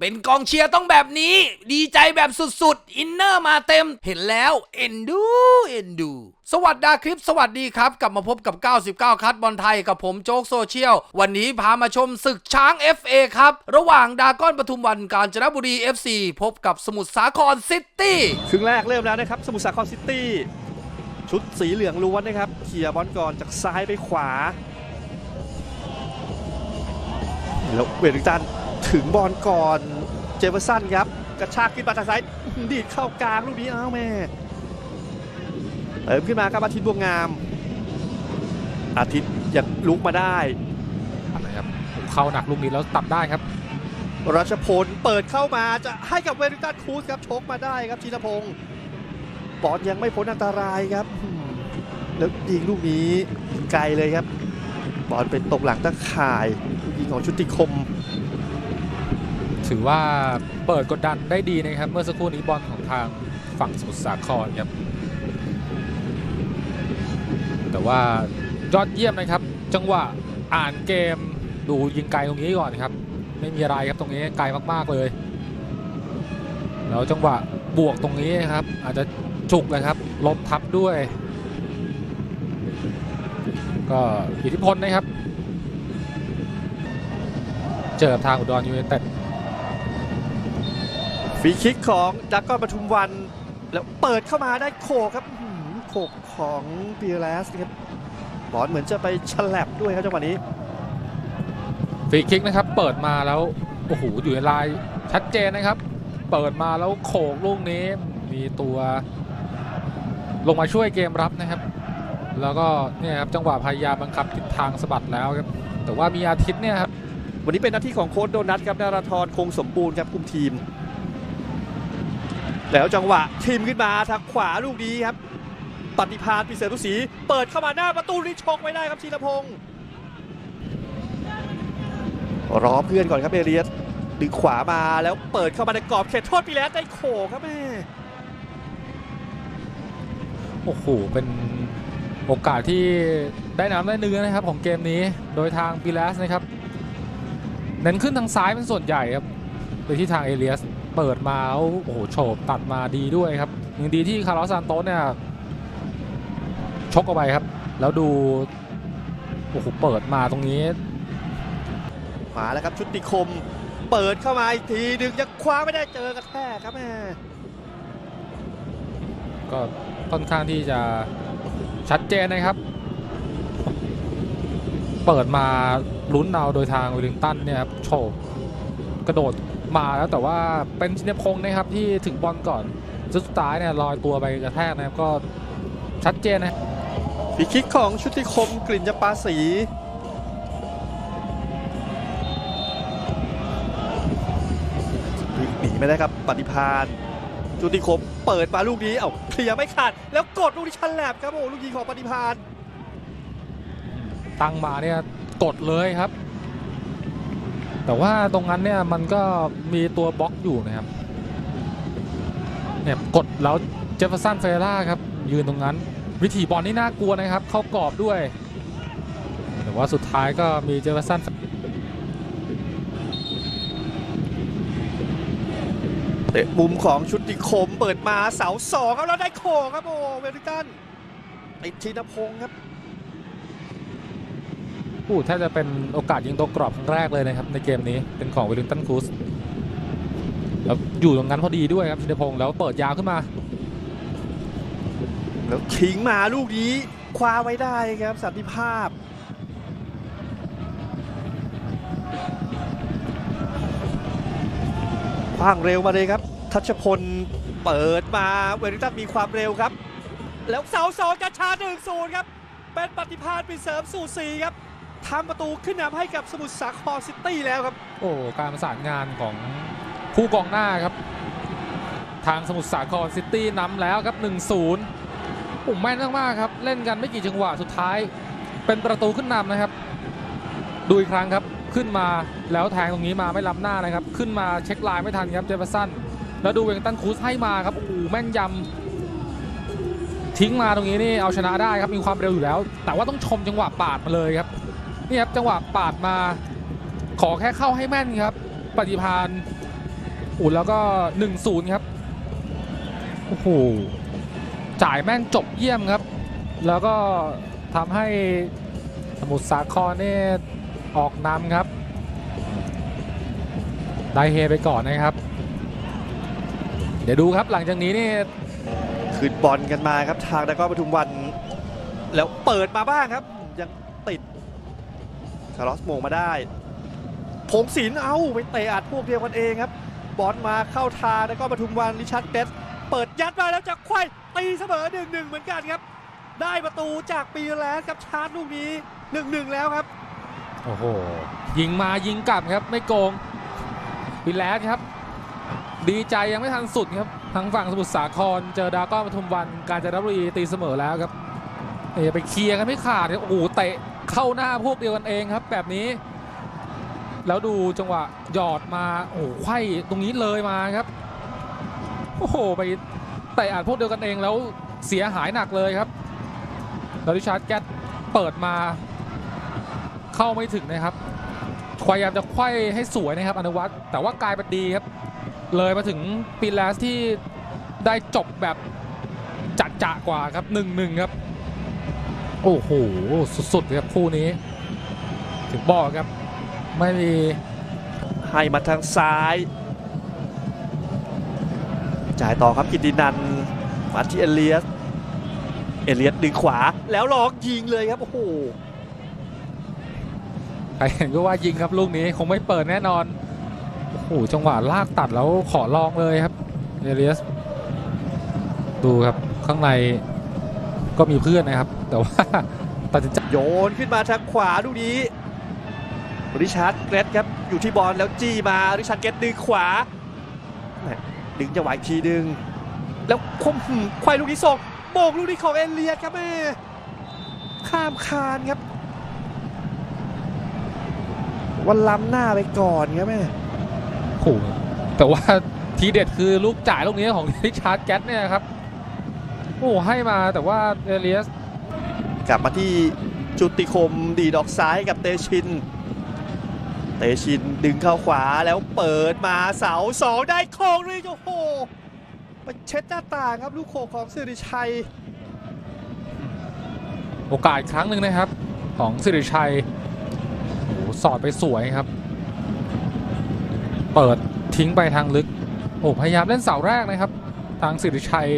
เป็นกองเชียร์ต้องแบบนี้ ดีใจแบบสุดๆ อินเนอร์มาเต็ม เห็นแล้ว เอ็นดู เอ็นดู สวัสดีคลิป สวัสดีครับ กลับมาพบกับ 99 คัดบอลไทยกับผมโจ๊กโซเชียล วันนี้พามาชมศึกช้าง FA ครับ ระหว่างดากอนปทุมวันกาญจนบุรี FC พบกับสมุทรสาครซิตี้ครึ่งแรกเริ่มแล้วนะครับ สมุทรสาครซิตี้ชุดสีเหลืองล้วนนะครับเคลียบอลก่อนจากซ้ายไปขวา แล้วเวลิงตัน ถึงบอลก่อนเจเฟอร์สันครับ กระชากขึ้นมาทางซ้ายดีดเข้ากลางลูกนี้อ้าวแม่เติมขึ้นมาครับอาทิตย์บวงงาม อาทิตย์ยังลุกมาได้นะครับเข้าหนักลูกนี้แล้วตัดได้ครับรัชพลเปิดเข้ามาจะให้กับเวลิงตันครูสครับชกมาได้ครับชินพงศ์บอลยังไม่พ้นอันตรายครับอืมแล้วยิงลูกนี้ไกลเลยครับ บอลเป็นตกหลังตะข่ายลูกยิงของชุติคม ถือว่าเปิดกดดันได้ดีนะครับ เมื่อสักครู่นี้บอลของทางฝั่งสมุทรสาครครับ แต่ว่ายอดเยี่ยมนะครับ จังหวะอ่านเกมดูยิงไกลตรงนี้ก่อนครับ ไม่มีอะไรครับตรงนี้ไกลมากๆเลย แล้วจังหวะบวกตรงนี้ครับ อาจจะจุกเลยครับล้มทับด้วย ก็อิทธิพลนะครับ เจอกับทางอุดรยูไนเต็ด ฟรีคิกของดักกอนปทุมวัน แล้วเปิดเข้ามาได้โขกครับอื้อหือโขกของปีแลสครับบอลเหมือนจะไปฉลับด้วยครับจังหวะนี้ฟรีคิกนะครับเปิดมาแล้วโอ้โหอยู่ในลายชัดเจนนะครับ เปิดมาแล้วโขกลูกนี้มีตัว ลงมาช่วยเกมรับนะครับ แล้วก็เนี่ยครับจังหวะพยายามบังคับทิศทางสะบัดแล้วครับแต่ว่ามีอาทิตย์เนี่ยครับวันนี้เป็นหน้าที่ของโค้ชโดนัทครับนาราธรคงสมบูรณ์ครับคุมทีม แล้วจังหวะทีมขึ้นมาทางขวาลูกนี้ครับปฏิพานปิเศษทุสี เปิดเข้ามาหน้าประตูนี่ชกไม่ได้ครับชีรพงศ์รอเพื่อนก่อนครับเอเรียสดึงขวามาแล้วเปิดเข้ามาในกรอบเขตโทษปีแลสได้โขกครับแม่โอ้โหเป็นโอกาสที่ได้น้ำได้เนื้อนะครับของเกมนี้โดยทางปิเลสนะครับเน้นขึ้นทางซ้ายเป็นส่วนใหญ่ครับโดยที่ทางเอเลียส เปิดมาแล้วโอ้โหโฉบตัดมาดีด้วยครับยังดีที่คาร์ลอสซานโตสเนี่ยชกเอาไปครับ แล้วดูโอ้โหเปิดมาตรงนี้มาแล้วครับชุติคม เปิดเข้ามาอีกทีดึงยังคว้าไม่ได้เจอกระแทกครับแม่ก็ค่อนข้างที่จะชัดเจนนะครับ เปิดมาลุ้นเอาโดยทางวิลลิงตันเนี่ยครับโฉบกระโดด มาแล้วแต่ว่าเป็นชินพงศ์นะครับที่ถึงบอลก่อนสุดท้ายเนี่ยลอยตัวไปกระแทกนะครับก็ชัดเจนนะฟรีคิกของชุติคมกลิ่นจำปาสีหนีไม่ได้ครับปฏิพานชุติคมเปิดมาลูกนี้เอ้าเคลียร์ไม่ขาดแล้วกดลูกนี้ชันแหลบครับโอ้ลูกยิงของปฏิพานตั้งมาเนี่ยกดเลยครับ แต่ว่าตรงนั้นเนี่ยมันก็มีตัวบล็อกอยู่นะครับเนี่ยกดแล้วเจฟเฟอร์สันเฟร่าครับยืนตรงนั้น วิธีบอลนี่น่ากลัวนะครับ เข้ากรอบด้วย แต่ว่าสุดท้ายก็มีเจฟเฟอร์สันเตะมุมของชุดติคมเปิดมาเสาสองครับแล้วได้โขกครับโอ้เวลลิงตันติดชินพงศ์ครับ อู้แทบจะเป็นโอกาสยิงตัวกรอบครั้งแรกเลยนะครับ ในเกมนี้เป็นของวิลลิงตันครูสแล้วอยู่ตรงนั้นพอดีด้วยครับชินพงศ์แล้วเปิดยาวขึ้นมา แล้วทิ้งมาลูกนี้คว้าไว้ได้ครับสันติภาพคว้างเร็วมาเลยครับ ทัชพลเปิดมาเวลิงตันมีความเร็วครับ แล้วเสาสองจะชาหนึ่งศูนย์ครับ เป็นปฏิภาณป็นเสริมสู่สี่ครับ ทำประตูขึ้นนำให้กับสมุทรสาครซิตี้แล้วครับ โอ้การประสานงานของคู่กองหน้าครับ ทางสมุทรสาครซิตี้นำแล้วครับ 1-0ผมแม่นมากๆครับ เล่นกันไม่กี่จังหวะสุดท้าย เป็นประตูขึ้นนำนะครับ ดูอีกครั้งครับขึ้นมาแล้วแทงตรงนี้มาไม่ล้ำหน้านะครับ ขึ้นมาเช็คลน์ไม่ทันครับเจฟเฟอร์สันแล้วดูเวงตันคูสให้มาครับโอ้โหแม่นยำทิ้งมาตรงนี้นี่เอาชนะได้ครับมีความเร็วอยู่แล้ว แต่ว่าต้องชมจังหวะปาดมาเลยครับ นี่ครับจังหวะปาดมา ขอแค่เข้าให้แม่นครับ ปฏิพานอุ่นแล้วก็1-0ครับโอ้โหจ่ายแม่งจบเยี่ยมครับ แล้วก็ทำให้สมุทรสาครเนี่ยออกนำครับ ได้เฮไปก่อนนะครับ เดี๋ยวดูครับหลังจากนี้นี่คืนบอลกันมาครับทางดากอปทุมวัน แล้วเปิดมาบ้างครับ คาร์ลอสโมงมาได้พงศิลป์เอาไปเตะอัดพวกเดียวกันเองครับ บอลมาเข้าทางดากอนปทุมวันริชาร์ดเบสเปิดยัดมาแล้วจากไขว้ตีเสมอหนึ่งหนึ่งเหมือนกันครับ ได้ประตูจากปีแลนครับชาร์จลูกนี้หนึ่งหนึ่งแล้วครับ โอ้โห ยิงมายิงกลับครับไม่โกงวิแลสครับ ดีใจยังไม่ทันสุดครับทางฝั่งสมุทรสาครเจอดราก้อนปทุมวัน การจนบุรีตีเสมอแล้วครับเอไปเคลียร์กันไม่ขาดครับโอ้โหเตะ เข้าหน้าพวกเดียวกันเองครับ แบบนี้ แล้วดูจังหวะหยอดมาโอ้ไขว้ตรงนี้เลยมาครับโอ้โหไปเตะอัดพวกเดียวกันเองแล้วเสียหายหนักเลยครับแล้วริชาร์ดแกตเปิดมาเข้าไม่ถึงนะครับพยายามจะไขว้ให้สวยนะครับอนุวัตแต่ว่ากลายเป็นดีครับ เลยมาถึงปีแลสที่ได้จบแบบจัดจะกว่าครับหนึ่งหนึ่งครับ โอ้โห สุดๆครับคู่นี้ ถึงบอกครับ ไม่มีให้มาทางซ้าย จ่ายต่อครับกิตตินันท์มาที่เอเลียส เอเลียสดึงขวาแล้วลองยิงเลยครับ โอ้โหใครเห็นก็ว่ายิงครับลูกนี้คงไม่เปิดแน่นอน โอ้โห จังหวะลากตัดแล้วขอลองเลยครับ เอเลียส ดูครับข้างใน ก็มีเพื่อนนะครับ แต่ว่าตัดสินใจโยนขึ้นมาทางขวาลูกนี้ริชาร์ดเกรดครับอยู่ที่บอลแล้วจี้มาริชาร์ดเกรดดึงขวาแหม่ดึงจะไหวอีกทีดึง แล้วคมหืมควายลูกนี้ส่งโมงลูกนี้ของเอเลียสครับแม่ข้ามคานครับ วันล้ำหน้าไปก่อนครับแม่โอ้โหแต่ว่าทีเด็ดคือลูกจ่ายลูกนี้ของริชาร์ดแกตเนี่ยครับ โอ้โหให้มาแต่ว่าเอเลียสกลับมาที่จุติคมดีดออกซ้ายกับเตชิน เตชินดึงเข้าขวาแล้วเปิดมาเสาสองได้โค้งเลยโอ้โหไปเช็ดหน้าต่างครับลูกโขกของสิริชัย โอกาสอีกครั้งหนึ่งนะครับ ของสิริชัยโอ้โหสอดไปสวยครับ เปิดทิ้งไปทางลึกโอ้พยายามเล่นเสาแรกนะครับ ทางสิริชัย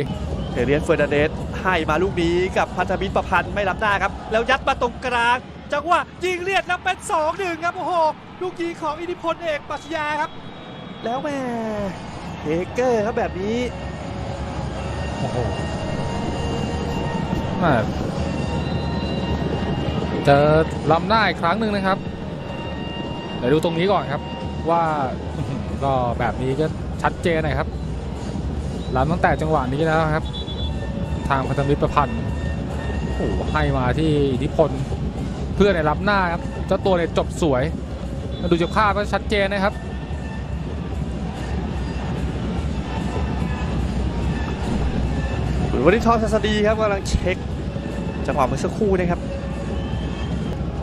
เอเรียนเฟอร์นันเดสให้มาลูกนี้กับพันธมิตรประพันธ์ไม่รับหน้าครับ แล้วยัดมาตรงกลางจังหวะยิงเลียดแล้วเป็น2อหนึ่งครับโอ้โหลูกยิงของอิทธิพลเอกปัชญาครับ แล้วแม่เฮเกอร์ครับแบบนี้โอ้โหแม่เจอล้ำหน้าอีกครั้งหนึ่งนะครับเดี๋ยวดูตรงนี้ก่อนครับ ว่าก็แบบนี้ก็ชัดเจนนะครับล้ำตั้งแต่จังหวะนี้แล้วครับ ทางพันธมิตรประพันธ์โอ้โหให้มาที่อิทธิพลเพื่อนในรับหน้าครับเจ้าตัวเนี่ยจบสวยมาดูจากภาพก็ชัดเจนนะครับหรือวันนี้ทอสัสดีครับกำลังเช็คจังหวะเมื่อสักครู่นะครับ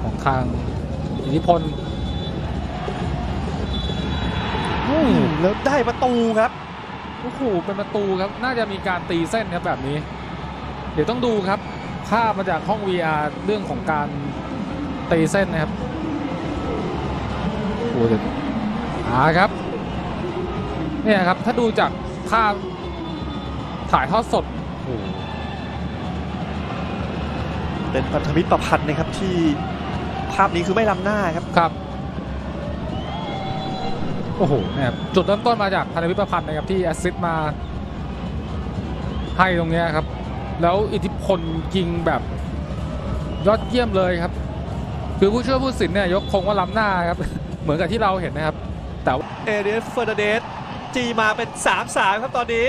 ของทางอิทธิพลอืมแล้วได้ประตูครับโอ้โหเป็นประตูครับ น่าจะมีการตีเส้นครับแบบนี้เดี๋ยวต้องดูครับภาพมาจากห้อง VR เรื่องของการตีเส้นนะครับโอ้โหเดี๋ยวหาครับเนี่ยครับถ้าดูจากภาพถ่ายทอดสดโอ้โหเป็นพันธมิตรประพันธ์นะครับที่ภาพนี้คือไม่ล้ำหน้าครับครับโอ้โหเนี่ยจุดเริ่มต้นมาจากพันธมิตรประพันธ์นะครับที่แอสซิสต์มาให้ตรงเนี้ยครับ แล้วอิทธิพลยิงแบบยอดเยี่ยมเลยครับ คือผู้ช่วยผู้สินเนี่ยยกคงว่าล้ำหน้าครับ เหมือนกับที่เราเห็นนะครับ แต่ว่าเอเลียสเฟอร์นันเดสจีมาเป็น 3 3 ครับตอนนี้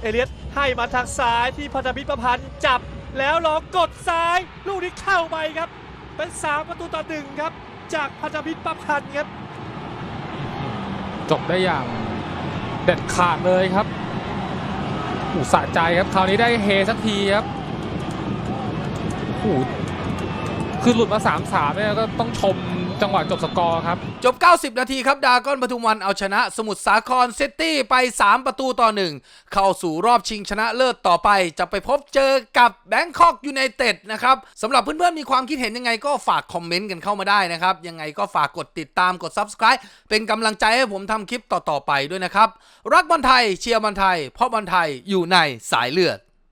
เอเลียสให้มาทางซ้ายที่พันธมิตรประพันธ์จับแล้วลองกดซ้าย ลูกนี้เข้าไปครับ เป็น 3 ประตูต่อหนึ่งครับ จากพันธมิตรประพันธ์ครับ จบได้อย่างเด็ดขาดเลยครับ อูสะใจครับคราวนี้ได้เฮสักทีครับโอ้คือหลุดมา3 3เนี่ยก็ต้องชม จังหวะจบสกอร์ครับ จบ 90 นาทีครับ ดากอนปทุมวันเอาชนะ สมุทรสาครซิตี้ไป 3 ประตูต่อ 1 เข้าสู่รอบชิงชนะเลิศต่อไป จะไปพบเจอกับแบงคอกยูไนเต็ดนะครับสำหรับเพื่อนๆ มีความคิดเห็นยังไงก็ฝากคอมเมนต์กันเข้ามาได้นะครับ ยังไงก็ฝากกดติดตามกด Subscribe เป็นกำลังใจให้ผมทำคลิปต่อๆไปด้วยนะครับ รักบอลไทยเชียร์บอลไทย เพราะบอลไทยอยู่ในสายเลือด